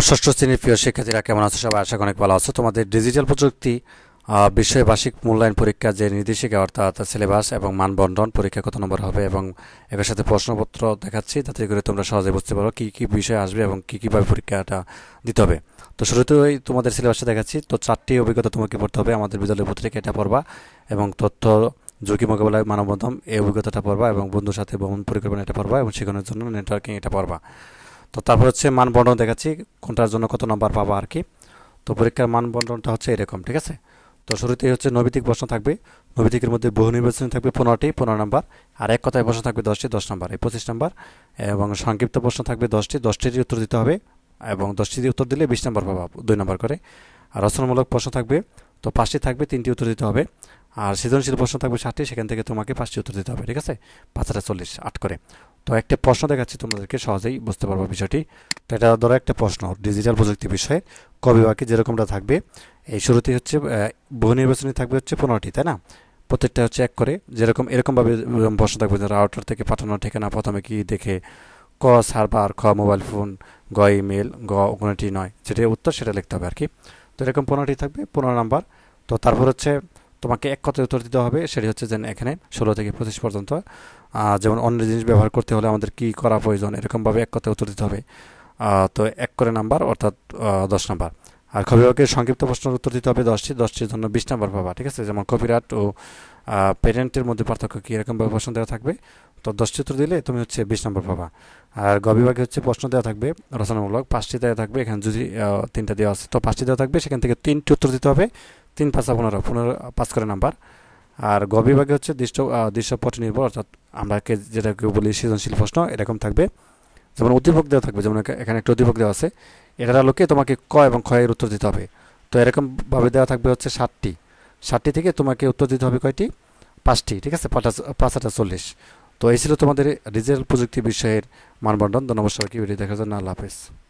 ষষ্ঠ শ্রেণির প্রিয় শিক্ষার্থীরা কেমন আছো? সবাই আশা অনেক ভালো আছো। তোমাদের ডিজিটাল প্রযুক্তি বিষয়ে বার্ষিক মূল্যায়ন পরীক্ষা যে নির্দেশিকা, অর্থাৎ সিলেবাস এবং মানবন্টন পরীক্ষা কত নম্বর হবে এবং এর সাথে প্রশ্নপত্র দেখাচ্ছি, তাতে করে তোমরা সহজে বুঝতে পারো কী কী বিষয় আসবে এবং কি, কীভাবে পরীক্ষাটা দিতে হবে। তো শুরুতেই তোমাদের সিলেবাসটা দেখাচ্ছি। তো চারটি অভিজ্ঞতা তোমাকে পড়তে হবে। আমাদের বিদ্যালয় পত্রিকা এটা পড়বা এবং তথ্য, ঝুঁকি মোকাবেলায় মানববন্ধন এই অভিজ্ঞতাটা পড়বা এবং বন্ধুর সাথে ভ্রমণ পরিকল্পনা এটা পড়বা এবং শেখানোর জন্য নেটওয়ার্কিং এটা পড়বা। তো তারপর হচ্ছে মানবন্টন দেখাচ্ছি, কোনটার জন্য কত নম্বর পাবা আর কি। তো পরীক্ষার মানবন্টনটা হচ্ছে এরকম, ঠিক আছে? তো শুরুতেই হচ্ছে নৈবিতিক প্রশ্ন থাকবে। নৈবিতিকের মধ্যে বহু নির্বাচনী থাকবে পনেরোটি, পনেরো নম্বর। আর এক কথায় প্রশ্ন থাকবে দশটি, দশ নম্বর, এই পঁচিশ নম্বর। এবং সংক্ষিপ্ত প্রশ্ন থাকবে দশটি, দশটিরই উত্তর দিতে হবে। এবং দশটি দিয়ে উত্তর দিলে বিশ নম্বর পাবা, দুই নম্বর করে। আর রচনামূলক প্রশ্ন থাকবে, তো পাঁচটি থাকবে, তিনটি উত্তর দিতে হবে। আর সৃজনশীল প্রশ্ন থাকবে ষাটটি সেখান থেকে তোমাকে পাঁচটি উত্তর দিতে হবে, ঠিক আছে? পাঁচটা চল্লিশ, আট করে। তো একটা প্রশ্ন দেখাচ্ছি তোমাদেরকে, সহজেই বুঝতে পারব বিষয়টি। তো এটা ধরো একটা প্রশ্ন ডিজিটাল প্রযুক্তি বিষয়ে। ক বিভাগে যেরকমটা থাকবে? এই শুরুতেই হচ্ছে বহু নির্বাচনী থাকবে হচ্ছে পনেরোটি, তাই না? প্রত্যেকটা হচ্ছে এক করে। যেরকম, এরকমভাবে প্রশ্ন থাকবে যে রাউটার থেকে পাঠানো ঠিকানা প্রথমে কি দেখে, ক সার্ভার খ মোবাইল ফোন গ ইমেল গ, কোনোটি নয়। যেটা উত্তর সেটা লিখতে হবে আর কি। তো এরকম পনেরোটি থাকবে, পনেরো নাম্বার। তো তারপর হচ্ছে তোমাকে এক কথায় উত্তর দিতে হবে, সেটি হচ্ছে যেন এখানে ষোলো থেকে পঁচিশ পর্যন্ত যেমন অন্য জিনিস ব্যবহার করতে হলে আমাদের কি করা প্রয়োজন, এরকমভাবে এক কথায় উত্তর দিতে হবে। তো এক করে নাম্বার অর্থাৎ দশ নাম্বার। আর খবিভাগের সংক্ষিপ্ত প্রশ্নের উত্তর দিতে হবে দশটি, দশটির জন্য বিশ নাম্বার পাবা, ঠিক আছে? যেমন কপিরাট ও পেরেন্টের মধ্যে পার্থক্য কী, এরকমভাবে প্রশ্ন দেওয়া থাকবে। তো দশটি উত্তর দিলে তুমি হচ্ছে বিশ নম্বর পাবা। আর গ বিভাগে হচ্ছে প্রশ্ন দেওয়া থাকবে, রচনামূলক পাঁচটি দেওয়া থাকবে, এখানে যদি তিনটা দেওয়া আছে, তো পাঁচটি দেওয়া থাকবে, সেখান থেকে তিনটি উত্তর দিতে হবে। তিন পাঁচা পনেরো পনেরো পাঁচ করে নাম্বার। আর গ বিভাগে হচ্ছে দৃশ্য দৃশ্যপট নির্ভর অর্থাৎ আমরা কে- যেটাকে বলি সৃজনশীল প্রশ্ন এরকম থাকবে। যেমন উদ্দীপক দেওয়া থাকবে যেমন এখানে একটা উদ্দীপক দেওয়া আছে। এটার আলোকে তোমাকে ক এবং এর উত্তর দিতে হবে। তো এরকমভাবে দেওয়া থাকবে হচ্ছে ষাটটি। ষাটটি থেকে তোমাকে উত্তর দিতে হবে কয়টি? পাঁচটি ঠিক আছে? পাঁচ পাঁচ হাজার চল্লিশ। তো এই ছিল তোমাদের ডিজিটাল প্রযুক্তি বিষয়ের মানবন্টন ধন্যবাদ সবাইকে ভিডিও দেখার জন্য। আল্লাহ হাফেজ।